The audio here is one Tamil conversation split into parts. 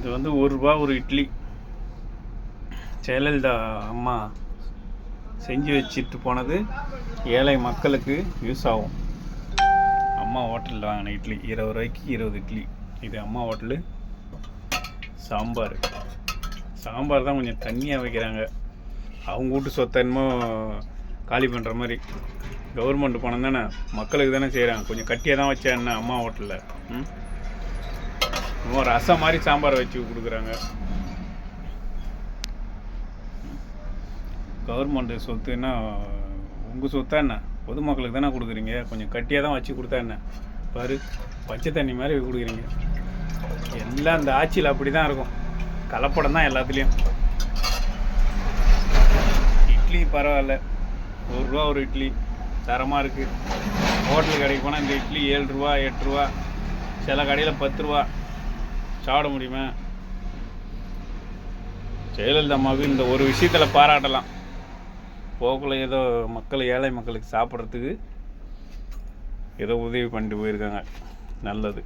இது வந்து ஒரு ரூபா ஒரு இட்லி. ஜெயலலிதா அம்மா செஞ்சு வச்சுட்டு போனது ஏழை மக்களுக்கு யூஸ் ஆகும். அம்மா ஹோட்டலில் வாங்கின இட்லி இருபது ரூபாய்க்கு இருபது இட்லி. இது அம்மா ஹோட்டலு சாம்பார். சாம்பார் தான் கொஞ்சம் தண்ணியாக வைக்கிறாங்க. அவங்க வீட்டு சொத்தன்மோ காலி பண்ணுற மாதிரி. கவர்மெண்ட் பணம் தானே? மக்களுக்கு தானே செய்கிறாங்க கொஞ்சம் கட்டியாக தான் வச்சா என்ன அம்மா ஹோட்டலில் ம்? இன்னும் ரசம் மாதிரி சாம்பார் வச்சு கொடுக்குறாங்க. கவர்மெண்ட் சொத்துன்னா உங்கள் சொத்தா என்ன? பொதுமக்களுக்கு தானே கொடுக்குறீங்க? கொஞ்சம் கட்டியாக தான் வச்சு கொடுத்தா என்ன? பாரு பச்சை தண்ணி மாதிரி கொடுக்குறீங்க. எல்லாம் இந்த ஆட்சியில் அப்படி தான் இருக்கும். கலப்படம் தான் எல்லாத்துலேயும். இட்லி பரவாயில்ல. ஒரு ரூபா ஒரு இட்லி. தரமாக இருக்குது ஹோட்டல் கடைக்கு போனால் இந்த இட்லி ஏழு ரூபா எட்டு ரூபா. சில கடையில் பத்து ரூபா. சாப்பிட முடியுமா? ஜெயலலிதா அம்மாவுக்கு இந்த ஒரு விஷயத்தில் பாராட்டலாம். போக்குள்ள ஏதோ மக்கள் ஏழை மக்களுக்கு சாப்பிட்றதுக்கு ஏதோ உதவி பண்ணிட்டு போயிருக்காங்க. நல்லது.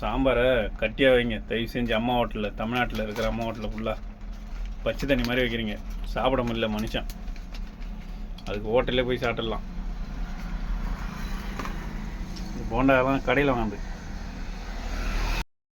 சாம்பாரை கட்டியாக வைங்க. தயவு செஞ்சு அம்மா ஹோட்டலில் தமிழ்நாட்டில் இருக்கிற அம்மா ஹோட்டலில் ஃபுல்லாக பச்சை தண்ணி மாதிரி வைக்கிறீங்க. சாப்பிட முடியல மனுஷன். அதுக்கு ஹோட்டல்லே போய் சாப்பிட்டுடலாம். போண்டாலாம் கடையில் வாங்குது